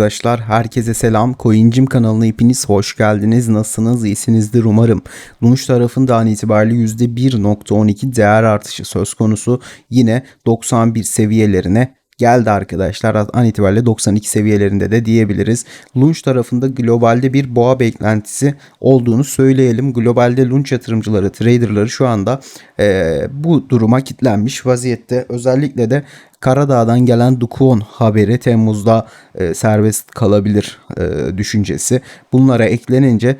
arkadaşlar. Herkese selam. Coincim kanalına hepiniz hoş geldiniz. Nasılsınız? İyisinizdir umarım. Lunch tarafında an itibariyle %1.12 değer artışı söz konusu. Yine 91 seviyelerine geldi arkadaşlar. An itibariyle 92 seviyelerinde de diyebiliriz. Lunch tarafında globalde bir boğa beklentisi olduğunu söyleyelim. Globalde Lunch yatırımcıları, traderları şu anda e, bu duruma kitlenmiş vaziyette. Özellikle de Karadağ'dan gelen Dukuon haberi Temmuz'da e, serbest kalabilir e, düşüncesi. Bunlara eklenince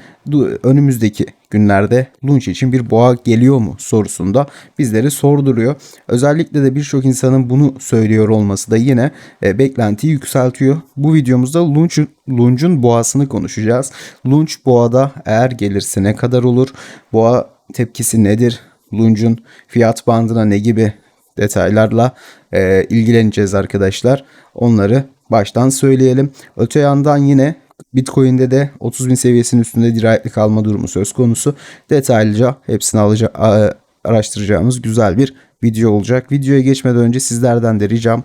önümüzdeki günlerde Lunch için bir boğa geliyor mu sorusunda bizleri sorduruyor. Özellikle de birçok insanın bunu söylüyor olması da yine e, beklentiyi yükseltiyor. Bu videomuzda Lunch'un Lunch'un boğasını konuşacağız. Lunch boğada eğer gelirse ne kadar olur? Boğa tepkisi nedir? Lunch'un fiyat bandına ne gibi detaylarla e, ilgileneceğiz arkadaşlar. Onları baştan söyleyelim. Öte yandan yine Bitcoin'de de 30 bin seviyesinin üstünde dirayetli kalma durumu söz konusu. Detaylıca hepsini alacak, araştıracağımız güzel bir video olacak. Videoya geçmeden önce sizlerden de ricam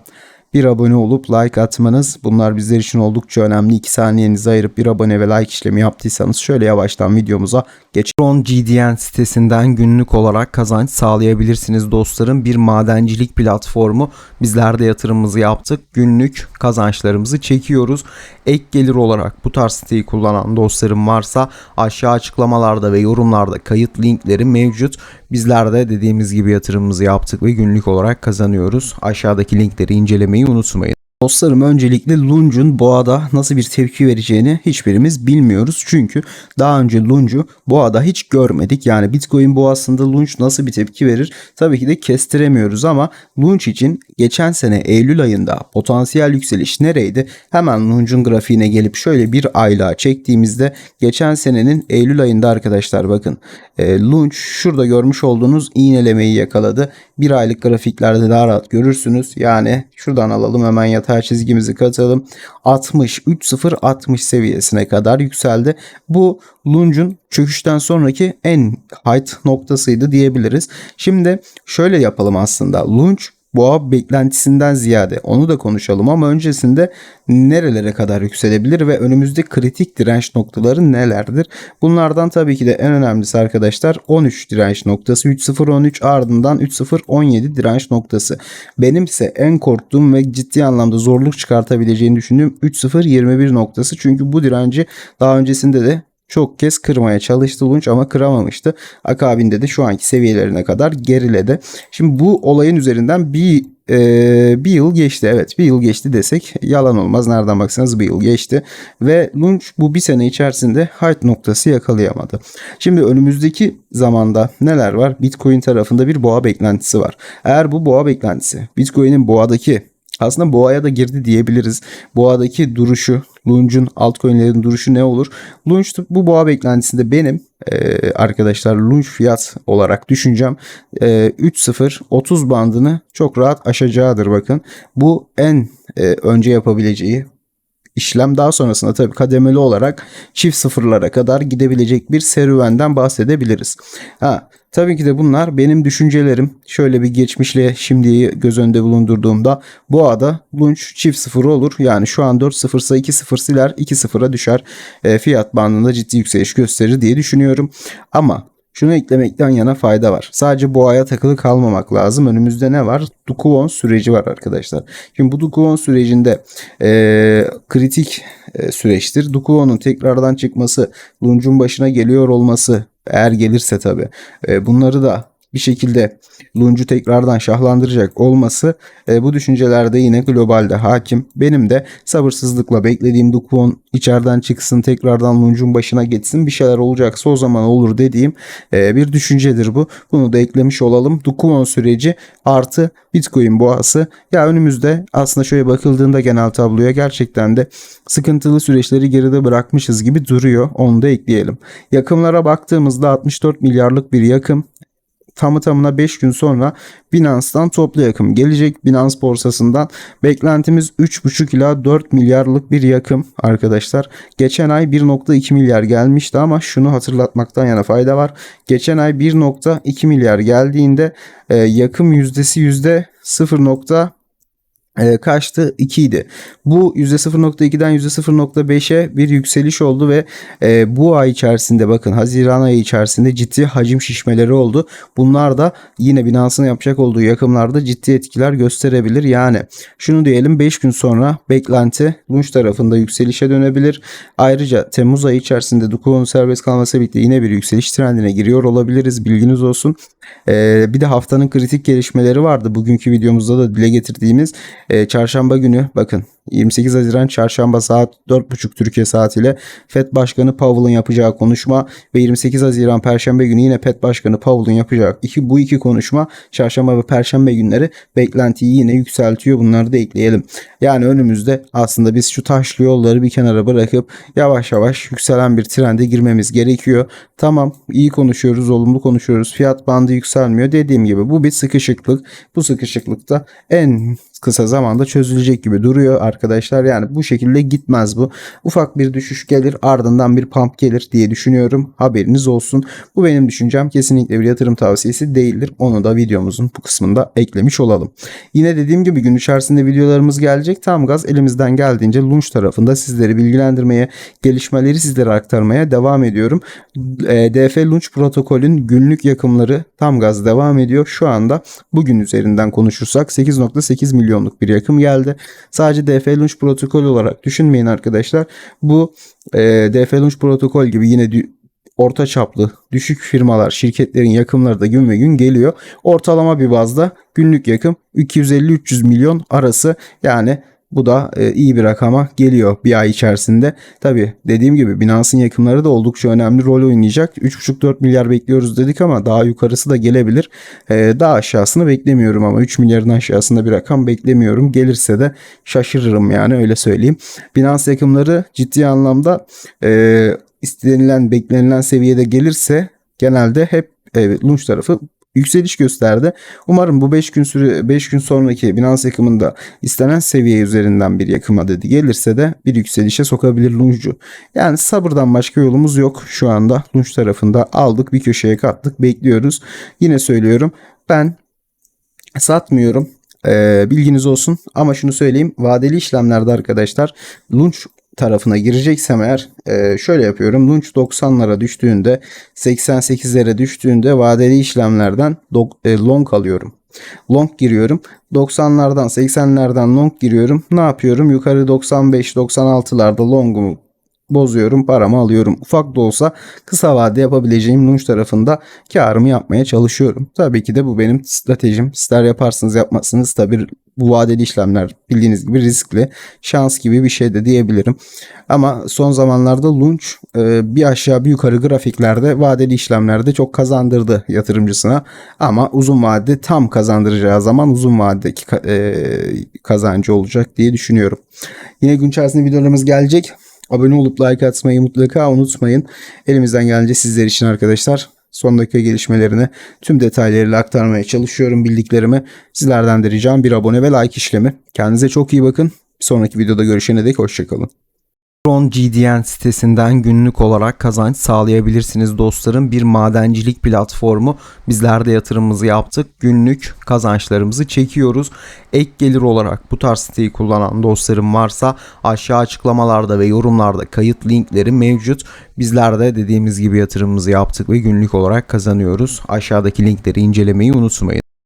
bir abone olup like atmanız bunlar bizler için oldukça önemli. 2 saniyenizi ayırıp bir abone ve like işlemi yaptıysanız şöyle yavaştan videomuza geçelim. Tron GDN sitesinden günlük olarak kazanç sağlayabilirsiniz dostlarım. Bir madencilik platformu. Bizler de yatırımımızı yaptık. Günlük kazançlarımızı çekiyoruz. Ek gelir olarak bu tarz siteyi kullanan dostlarım varsa aşağı açıklamalarda ve yorumlarda kayıt linkleri mevcut. Bizler de dediğimiz gibi yatırımımızı yaptık ve günlük olarak kazanıyoruz. Aşağıdaki linkleri incelemeyi unutmayın. Dostlarım öncelikle Lunge'un boğada nasıl bir tepki vereceğini hiçbirimiz bilmiyoruz. Çünkü daha önce Lunge'u boğada hiç görmedik. Yani Bitcoin boğasında Lunge nasıl bir tepki verir tabii ki de kestiremiyoruz ama Lunge için geçen sene Eylül ayında potansiyel yükseliş nereydi? Hemen Lunge'un grafiğine gelip şöyle bir aylığa çektiğimizde geçen senenin Eylül ayında arkadaşlar bakın e, Lunge şurada görmüş olduğunuz iğnelemeyi yakaladı. Bir aylık grafiklerde daha rahat görürsünüz. Yani şuradan alalım hemen yatay çizgimizi katalım. 60 3.0 60 seviyesine kadar yükseldi. Bu Lunge'un çöküşten sonraki en height noktasıydı diyebiliriz. Şimdi şöyle yapalım aslında. Lunge boğa beklentisinden ziyade onu da konuşalım ama öncesinde nerelere kadar yükselebilir ve önümüzde kritik direnç noktaları nelerdir? Bunlardan tabii ki de en önemlisi arkadaşlar 13 direnç noktası 3013 ardından 3017 direnç noktası. Benimse en korktuğum ve ciddi anlamda zorluk çıkartabileceğini düşündüğüm 3021 noktası çünkü bu direnci daha öncesinde de çok kez kırmaya çalıştı Lunch ama kıramamıştı. Akabinde de şu anki seviyelerine kadar geriledi. Şimdi bu olayın üzerinden bir e, bir yıl geçti. Evet bir yıl geçti desek yalan olmaz. Nereden baksanız bir yıl geçti. Ve Lunch bu bir sene içerisinde height noktası yakalayamadı. Şimdi önümüzdeki zamanda neler var? Bitcoin tarafında bir boğa beklentisi var. Eğer bu boğa beklentisi Bitcoin'in boğadaki aslında boğaya da girdi diyebiliriz. Boğadaki duruşu, Lunge'un altcoin'lerin duruşu ne olur? Lunge bu boğa beklentisinde benim e, arkadaşlar Lunge fiyat olarak düşüneceğim. E, 3.0 30 bandını çok rahat aşacağıdır bakın. Bu en e, önce yapabileceği işlem daha sonrasında tabii kademeli olarak çift sıfırlara kadar gidebilecek bir serüvenden bahsedebiliriz. Ha, tabii ki de bunlar benim düşüncelerim. Şöyle bir geçmişle şimdiyi göz önünde bulundurduğumda bu ada lunch çift sıfır olur. Yani şu an 4 sıfırsa 2 sıfır siler 2 sıfıra düşer. E, fiyat bandında ciddi yükseliş gösterir diye düşünüyorum. Ama şunu eklemekten yana fayda var. Sadece boğaya takılı kalmamak lazım. Önümüzde ne var? Dukuvon süreci var arkadaşlar. Şimdi bu Dukuvon sürecinde e, kritik e, süreçtir. Dukuvon'un tekrardan çıkması, Lunch'un başına geliyor olması eğer gelirse tabii. E, bunları da bir şekilde Lunch'u tekrardan şahlandıracak olması e, bu düşüncelerde yine globalde hakim. Benim de sabırsızlıkla beklediğim Dukwon içeriden çıksın tekrardan Lunch'un başına geçsin bir şeyler olacaksa o zaman olur dediğim e, bir düşüncedir bu. Bunu da eklemiş olalım. Dukwon süreci artı Bitcoin boğası. Ya önümüzde aslında şöyle bakıldığında genel tabloya gerçekten de sıkıntılı süreçleri geride bırakmışız gibi duruyor. Onu da ekleyelim. Yakımlara baktığımızda 64 milyarlık bir yakım tamı tamına 5 gün sonra Binance'dan toplu yakım gelecek. Binance borsasından beklentimiz 3,5 ila 4 milyarlık bir yakım arkadaşlar. Geçen ay 1.2 milyar gelmişti ama şunu hatırlatmaktan yana fayda var. Geçen ay 1.2 milyar geldiğinde e, yakım yüzdesi yüzde 0. e, kaçtı? 2 idi. Bu %0.2'den %0.5'e bir yükseliş oldu ve e, bu ay içerisinde bakın Haziran ayı içerisinde ciddi hacim şişmeleri oldu. Bunlar da yine Binance'ın yapacak olduğu yakımlarda ciddi etkiler gösterebilir. Yani şunu diyelim 5 gün sonra beklenti Lunch tarafında yükselişe dönebilir. Ayrıca Temmuz ayı içerisinde Duku'nun serbest kalması birlikte yine bir yükseliş trendine giriyor olabiliriz. Bilginiz olsun. Ee, bir de haftanın kritik gelişmeleri vardı. Bugünkü videomuzda da dile getirdiğimiz e, çarşamba günü bakın 28 Haziran çarşamba saat 4.30 Türkiye saatiyle FED Başkanı Powell'ın yapacağı konuşma ve 28 Haziran Perşembe günü yine FED Başkanı Powell'ın yapacağı iki, bu iki konuşma çarşamba ve perşembe günleri beklentiyi yine yükseltiyor. Bunları da ekleyelim. Yani önümüzde aslında biz şu taşlı yolları bir kenara bırakıp yavaş yavaş yükselen bir trende girmemiz gerekiyor. Tamam iyi konuşuyoruz, olumlu konuşuyoruz. Fiyat bandı yükselmiyor. Dediğim gibi bu bir sıkışıklık. Bu sıkışıklıkta en kısa zamanda çözülecek gibi duruyor arkadaşlar. Yani bu şekilde gitmez bu. Ufak bir düşüş gelir ardından bir pump gelir diye düşünüyorum. Haberiniz olsun. Bu benim düşüncem. Kesinlikle bir yatırım tavsiyesi değildir. Onu da videomuzun bu kısmında eklemiş olalım. Yine dediğim gibi gün içerisinde videolarımız gelecek. Tam gaz elimizden geldiğince Lunch tarafında sizleri bilgilendirmeye, gelişmeleri sizlere aktarmaya devam ediyorum. E, DF Lunch protokolün günlük yakımları tam gaz devam ediyor. Şu anda bugün üzerinden konuşursak 8.8 milyonluk bir yakım geldi. Sadece DF Launch protokol olarak düşünmeyin arkadaşlar. Bu e, DF Launch protokol gibi yine orta çaplı düşük firmalar, şirketlerin yakımları da gün ve gün geliyor. Ortalama bir bazda günlük yakım 250-300 milyon arası yani bu da e, iyi bir rakama geliyor bir ay içerisinde. Tabi dediğim gibi Binance'ın yakımları da oldukça önemli rol oynayacak. 3,5-4 milyar bekliyoruz dedik ama daha yukarısı da gelebilir. E, daha aşağısını beklemiyorum ama 3 milyarın aşağısında bir rakam beklemiyorum. Gelirse de şaşırırım yani öyle söyleyeyim. Binance yakımları ciddi anlamda e, istenilen beklenilen seviyede gelirse genelde hep evet, Lunch tarafı yükseliş gösterdi. Umarım bu 5 gün süre 5 gün sonraki Binance yakımında istenen seviye üzerinden bir yakıma dedi gelirse de bir yükselişe sokabilir Lunch'u. Yani sabırdan başka yolumuz yok şu anda. Lunch tarafında aldık bir köşeye kattık bekliyoruz. Yine söylüyorum ben satmıyorum. Ee, bilginiz olsun ama şunu söyleyeyim vadeli işlemlerde arkadaşlar Lunch tarafına gireceksem eğer e, şöyle yapıyorum. Lunch 90'lara düştüğünde 88'lere düştüğünde vadeli işlemlerden e, long alıyorum. Long giriyorum. 90'lardan 80'lerden long giriyorum. Ne yapıyorum? Yukarı 95-96'larda longumu bozuyorum paramı alıyorum. Ufak da olsa kısa vade yapabileceğim lunch tarafında karımı yapmaya çalışıyorum. Tabii ki de bu benim stratejim. İster yaparsınız yapmazsınız tabii bu vadeli işlemler bildiğiniz gibi riskli. Şans gibi bir şey de diyebilirim. Ama son zamanlarda lunch e, bir aşağı bir yukarı grafiklerde vadeli işlemlerde çok kazandırdı yatırımcısına. Ama uzun vadede tam kazandıracağı zaman uzun vadedeki e, kazancı olacak diye düşünüyorum. Yine gün içerisinde videolarımız gelecek. Abone olup like atmayı mutlaka unutmayın. Elimizden gelince sizler için arkadaşlar son dakika gelişmelerini tüm detaylarıyla aktarmaya çalışıyorum bildiklerimi. Sizlerden de ricam bir abone ve like işlemi. Kendinize çok iyi bakın. Bir sonraki videoda görüşene dek hoşçakalın. Tron GDN sitesinden günlük olarak kazanç sağlayabilirsiniz dostlarım. Bir madencilik platformu. Bizler de yatırımımızı yaptık. Günlük kazançlarımızı çekiyoruz. Ek gelir olarak bu tarz siteyi kullanan dostlarım varsa aşağı açıklamalarda ve yorumlarda kayıt linkleri mevcut. Bizler de dediğimiz gibi yatırımımızı yaptık ve günlük olarak kazanıyoruz. Aşağıdaki linkleri incelemeyi unutmayın.